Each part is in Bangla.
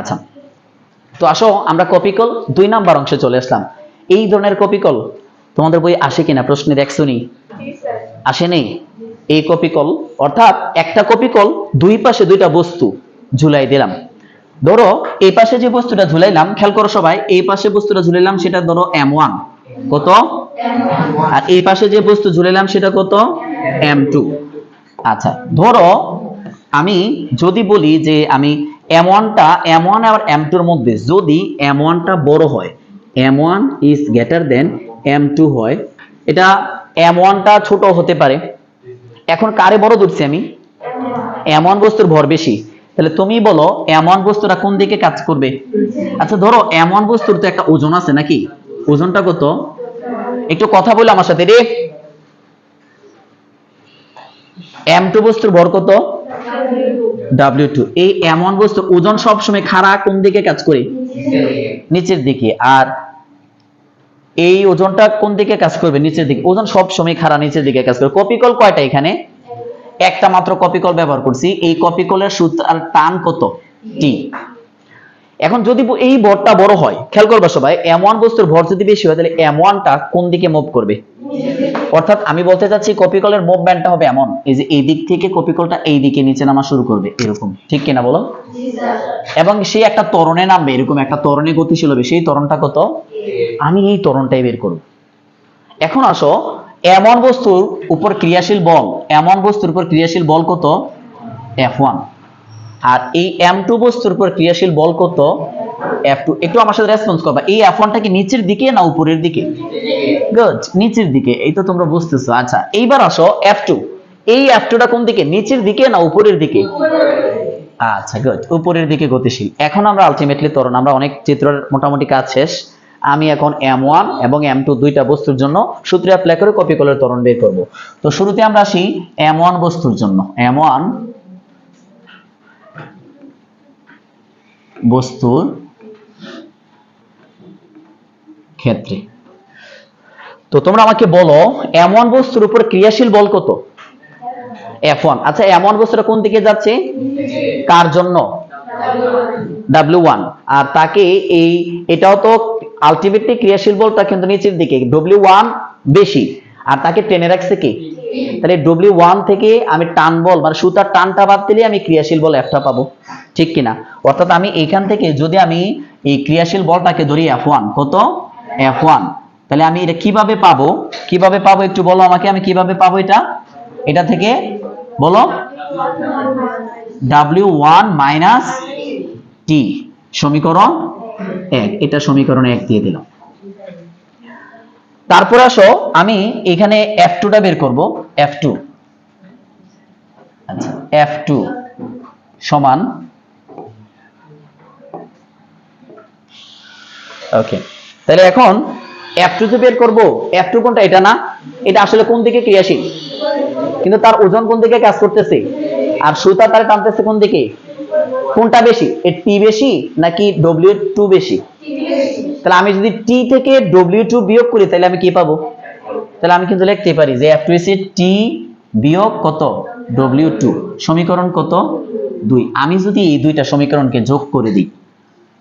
আচ্ছা। তো আসো, আমরা কপিকল দুই নাম্বার অংশে চলে আসলাম। এই ধরনের কপিকল তোমাদের বই আসে কিনা? প্রশ্নে দেখছ নি আসেনি এই কপিকল অর্থাৎ একটা কপিকল দুই পাশে দুইটা বস্তু ঝুলাই দিলাম। ধরো, এই পাশে যে বস্তুটা ঝুলাইলাম, খেয়াল করো সবাই, এই পাশে বস্তুটা ঝুলাইলাম সেটা ধরো এম ওয়ান কত? আর এই পাশে যে বস্তু ঝুলাইলাম সেটা কত? এম টু আচ্ছা ধরো, আমি যদি বলি যে আমি এম ওয়ানটা এম ওয়ান আর এম টুর মধ্যে, যদি এম ওয়ানটা বড় হয় M one is greater then M two হয়, এটা এম ওয়ানটা ছোট হতে পারে। এখন কারে বড় ধরছি আমি? এমন বস্তুর ভর বেশি। তাহলে তুমি বলো এমন বস্তুটা কোন দিকে কাজ করবে? আচ্ছা ধরো এমন বস্তুর তো একটা ওজন আছে নাকি? ওজনটা কত? একটু কথা বলে আমার সাথে রে। এম টু বস্তুর ভর কত? ডাব্লিউ টু এই এমন বস্তুর ওজন সবসময় খাড়া কোন দিকে কাজ করে? নিচের দিকে। আর এই ওজনটা কোন দিকে কাজ করবে? নিচের দিকে। ওজন সব সময় খাড়া নিচের দিকে কাজ করবে কপিকল কয়টা এখানে? একটা মাত্র কপিকল ব্যবহার করছি। এই কপিকলের সূত্র আর টান কত? টি এখন যদি এই ভরটা বড় হয়, খেয়াল করবে সবাই এম ওয়ান বস্তুর ভর যদি বেশি হয়, তাহলে এম ওয়ানটা কোন দিকে মুভ করবে? অর্থাৎ আমি বলতে চাচ্ছি কপিকলের মুভমেন্টটা হবে এমন। এই যে এই দিক থেকে কপিকলটা এই দিকে নিচে নামা শুরু করবে, এরকম। ঠিক কিনা বলো? এবং সে একটা তরণে নামবে, এরকম একটা তরণে গতিশীল হবে। সেই তরণটা কত? আমি এই তরণটাই বের করব। এখন আসো, এমন বস্তুর উপর ক্রিয়াশীল বল, এমন বস্তুর উপর ক্রিয়াশীল বল কত? এফ ওয়ান আর এই এম টু বস্তুর উপর ক্রিয়াশীল বল কত? এফ টু একটু আমার সাথে রেসপন্স করবা। এই এফ ওয়ানটা কি নিচের দিকে না উপরের দিকে? গুড নিচের দিকে, এই তো তোমরা বুঝতেছো। আচ্ছা এইবার আসো এফ টু এই এফ টুটা কোন দিকে? নিচের দিকে না উপরের দিকে? আচ্ছা গুড উপরের দিকে গতিশীল। এখন আমরা আলটিমেটলি তরণ, আমরা অনেক চিত্রের মোটামুটি কাজ শেষ। আমি এখন এম ওয়ান এবং এম টু দুইটা বস্তুর জন্য সূত্র অ্যাপ্লাই করে কপি কলের ত্বরণ বের করব। তো শুরুতে আমরা আসি এম ওয়ান বস্তুর জন্য। এম ওয়ান বস্তুর ক্ষেত্রে। তো তোমরা আমাকে বলো এম ওয়ান বস্তুর উপর ক্রিয়াশীল বল কত? এফ ওয়ান আচ্ছা এম ওয়ান বস্তুটা কোন দিকে যাচ্ছে? কার জন্য? ডাব্লিউ ওয়ান আর তাকে এই, এটাও তো আলটিমেটলি ক্রিয়াশীল বলটা কিন্তু নিচের দিকে। ডব্লিউ ওয়ান বেশি, আর তাকে টেনে রাখছে কি? তাহলে ডব্লিউ ওয়ান থেকে আমি টান বল মানে সুতার টানটা বাদ দিলে আমি ক্রিয়াশীল বল একটা পাবো। ঠিক কিনা? অর্থাৎ আমি এখান থেকে যদি আমি এই ক্রিয়াশীল বলটাকে ধরি এফ ওয়ান কত? এফ ওয়ান তাহলে আমি এটা কীভাবে পাবো? কীভাবে পাবো একটু বলো আমাকে, আমি কীভাবে পাবো এটা? এটা থেকে বলো? ডাব্লিউ ওয়ান মাইনাস টি সমীকরণ এক। এটা সমীকরণ এক দিয়ে দিলাম। তারপর আসো, আমি এখানে এফ টুটা বের করব। এফ টু আচ্ছা এফ টু সমান ওকে তাহলে এখন এফ টু বের করব। এফ টু কোনটা? এটা না? এটা আসলে কোন দিকে? ক্রিয়াশীল। কিন্তু তার ওজন কোন দিকে কাজ করতেছে? আর সুতা তার টানতেছে কোন দিকে? কোনটা বেশি? এর টি বেশি নাকি ডব্লিউ টু বেশি? তাহলে আমি যদি টি থেকে ডব্লিউ টু বিয়োগ করি, তাহলে আমি কি পাবো? তাহলে আমি কিন্তু লিখতে পারি যে এফ টু এসি টি বিয়োগ কত? ডব্লিউ টু সমীকরণ কত? দুই। আমি যদি এই দুইটা সমীকরণকে যোগ করে দিই,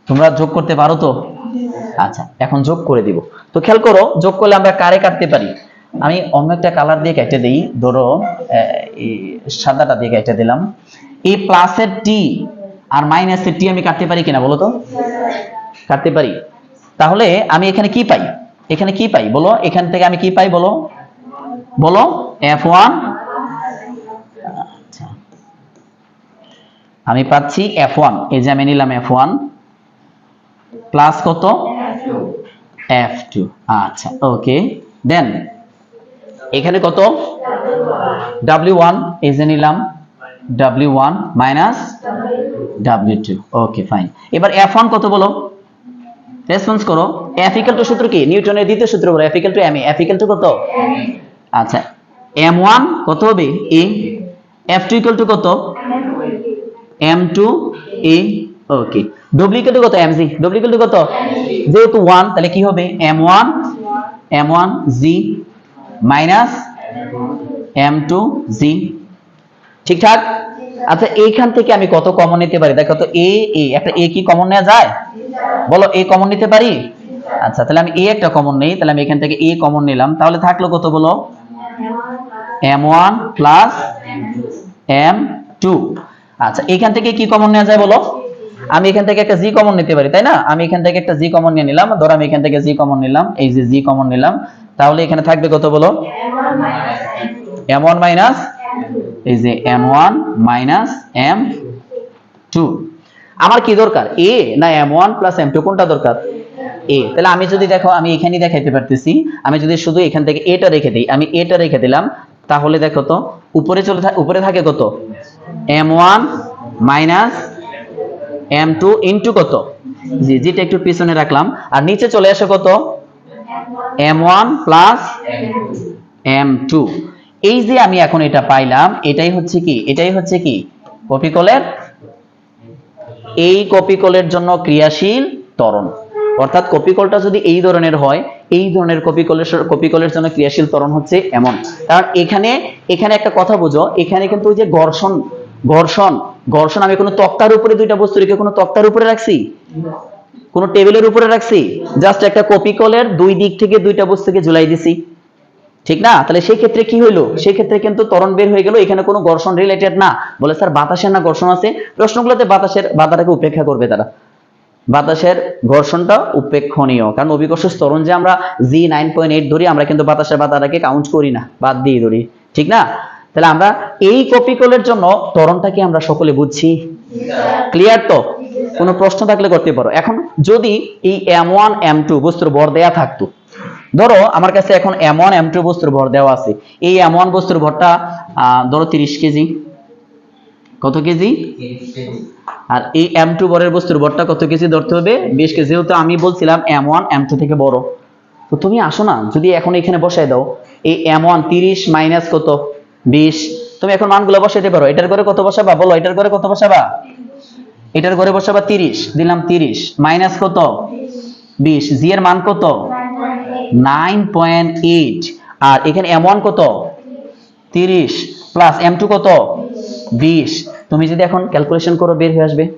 তোমরা যোগ করতে পারো তো? আচ্ছা এখন যোগ করে দিব। তো খেয়াল করো, যোগ করলে আমরা কারে কাটতে পারি? আমি অন্য একটা কালার দিয়ে কেটে দিই। ধরো সাদাটা দিয়ে কেটে দিলাম। এই প্লাসের টি আর মাইনাসের টি আমি কাটতে পারি কিনা বলো তো? কাটতে পারি। তাহলে আমি এখানে কি পাই? এখানে কি পাই? বলো, এখান থেকে আমি কি পাই বলো? বলো এফ ওয়ান আমি পাচ্ছি এফ ওয়ান এই যে আমি নিলাম এফ ওয়ান প্লাস কত? এফ টু আচ্ছা ওকে দেন এখানে কত? ডাব্লিউ ওয়ান এই যে নিলাম। W one minus W two okay fine এবার এফ ওয়ান কত বলো? রেসপন্স করো। এফ ইকাল টু সূত্র কি? নিউটনের দ্বিতীয় সূত্র বলো। F equal to M F equal to কত? আচ্ছা এম ওয়ান কত হবে? A F two equal to কত? M two A okay W equal to কত? এম জি ডব্লিউ কত? যেহেতু ওয়ান তাহলে কি হবে? M one M one G minus M two G ঠিকঠাক? আচ্ছা এইখান থেকে আমি কত কমন নিতে পারি? দেখো তো এ এ একটা এ কি কমন নেওয়া যায়? বলো এ কমন নিতে পারি? আচ্ছা তাহলে আমি এ একটা কমন নেই, তাহলে আমি এখান থেকে এ কমন নিলাম। তাহলে থাকল কত বলো? M one plus M two আচ্ছা এখান থেকে কি কমন নেওয়া যায় বলো? আমি এখান থেকে একটা জি কমন নিতে পারি, তাই না? আমি এখান থেকে একটা জি কমন নিয়ে নিলাম, ধরো আমি এখান থেকে জি কমন নিলাম, এই যে জি কমন নিলাম, তাহলে এখানে থাকবে কত বলো? এম ওয়ান মাইনাস এই যে M one minus M two আমার কি দরকার? এ না M one plus M two কোনটা দরকার? এ তাহলে আমি যদি দেখো, আমি এখানেই দেখাইতে পারতেছি, আমি যদি শুধু এখান থেকে এটা রেখে দিই, আমি এটা রেখে দিলাম, তাহলে দেখো তো, উপরে চলে উপরে থাকে কত? M one minus M two into কত? জি, যেটা একটু পিছনে রাখলাম। আর নিচে চলে আসে কত? M one plus M two এই যে আমি এখন এটা পাইলাম, এটাই হচ্ছে কি? এটাই হচ্ছে কি? কপিকলের? এই কপিকলের জন্য ক্রিয়াশীল ত্বরণ। অর্থাৎ কপিকলটা যদি এই ধরনের হয়, এই ধরনের কপিকলের কপিকলের জন্য ক্রিয়াশীল ত্বরণ হচ্ছে এমন। কারণ এখানে এখানে একটা কথা বুঝো, এখানে কিন্তু ওই যে ঘর্ষণ ঘর্ষণ ঘর্ষণ আমি কোনো তক্তার উপরে দুইটা বস্তু রেখে কোনো তক্তার উপরে রাখছি? কোনো টেবিলের উপরে রাখছি? জাস্ট একটা কপিকলের দুই দিক থেকে দুইটা বস্তুকে ঝুলাই দিছি। ঠিক না? তাহলে সেই ক্ষেত্রে কি হইল? সেই ক্ষেত্রে কিন্তু ত্বরণ বের হয়ে গেল এখানে কোনো ঘর্ষণ রিলেটেড না। বলে স্যার বাতাসের না ঘর্ষণ আছে? প্রশ্নগুলোতে বাতাসের বাধাটাকে উপেক্ষা করবে তারা। বাতাসের ঘর্ষণটা উপেক্ষণীয়। কারণ অভিকর্ষ ত্বরণ যে আমরা জি নাইন পয়েন্ট এইট ধরি আমরা কিন্তু বাতাসের বাধাটাকে কাউন্ট করি না বাদ দিয়ে ধরি। ঠিক না? তাহলে আমরা এই কপিকলের জন্য ত্বরণটাকে আমরা সকলে বুঝছি। ক্লিয়ার তো? কোনো প্রশ্ন থাকলে করতে পারো। এখন যদি এই এম ওয়ান এম টু বস্তুর ভর দেয়া থাকতো, ধরো আমার কাছে এখন এম ওয়ান এম টু বস্তুর ভর দেওয়া আছে। এই এম ওয়ান বস্তুর ভরটা ধরো তিরিশ কেজি। কত কেজি? আর এই এম টু বরের বস্তুর ভরটা কত কেজি ধরতে হবে? বিশ কেজি। যেহেতু আমি বলছিলাম এম ওয়ান এম টু থেকে বড়, তো তুমি আসো না। যদি এখন এখানে বসাই দাও, এই এম ওয়ান তিরিশ মাইনাস কত? বিশ। তুমি এখন মানগুলো বসাইতে পারো। এটার ঘরে কত বসাবা? বলো, এটার ঘরে কত বসাবা? এটার ঘরে বসাবা তিরিশ। দিলাম তিরিশ। মাইনাস কত? বিশ। জি এর মান কত? Nine point eight. আর এখানে এম ওয়ান কত? তিরিশ। প্লাস এম টু কত? বিশ। তুমি যদি এখন ক্যালকুলেশন করো, বের হয়ে আসবে।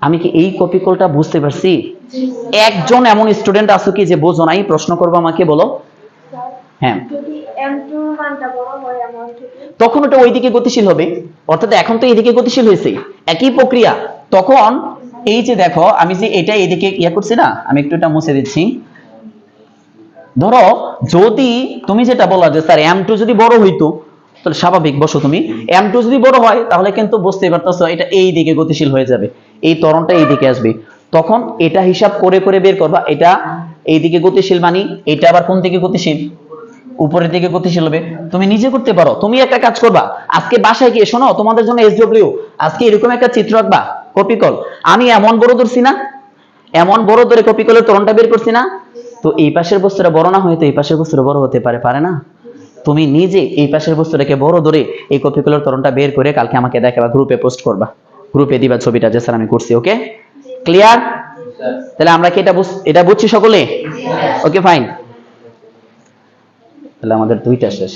আমি কি এই কপিকলটা বুঝতে পারছি? একজন এমন স্টুডেন্ট আছো কি যে বোঝো নাই? প্রশ্ন করব আমাকে, বলো। হ্যাঁ। m2 তখন ওটা ওইদিকে গতিশীল হবে। অর্থাৎ এখন তো এইদিকে গতিশীল হয়েছে। একই প্রক্রিয়া। তখন এই যে দেখো, আমি যে এটা এইদিকে ইয়া করছি না, আমি একটু এটা মুছে দিচ্ছি। ধরো, যদি তুমি যেটা বললা যে, স্যার এম টু যদি বড় হইতো, তাহলে স্বাভাবিক, বসো তুমি। এম টু যদি বড় হয়, তাহলে কিন্তু বুঝতে পারতেছো, এটা এই দিকে গতিশীল হয়ে যাবে। এই তরণটা এই দিকে আসবে। তখন এটা হিসাব করে করে বের করবা, এটা এই দিকে গতিশীল মানি, এটা আবার কোন দিকে গতিশীল? উপরের দিকে গতিশীল হবে। তুমি নিজে করতে পারো। তুমি একটা কাজ করবা। আজকে বাসায় গিয়ে শোনো তোমাদের জন্য এসডব্লিউ আজকে এরকম একটা চিত্র আঁকবা কপিকল আমি এমন বড় ধরছি না? এমন বড় ধরে কপিকলের ত্বরণটা বের করছি না? তো এই পাশের বস্তুটা বড় না হয়তো এই পাশের বস্তুটা বড় হতে পারে পারে না? তুমি নিজে এই পাশের বস্তুটাকে বড় ধরে এই কপিকলের তরণটা বের করে কালকে আমাকে দেখাবা গ্রুপে পোস্ট করবা। গ্রুপে দিবা ছবিটা যে স্যার আমি করছি ওকে ক্লিয়ার তাহলে আমরা কি এটা এটা বুঝছি সকলে? ওকে ফাইন তাহলে আমাদের দুইটা শেষ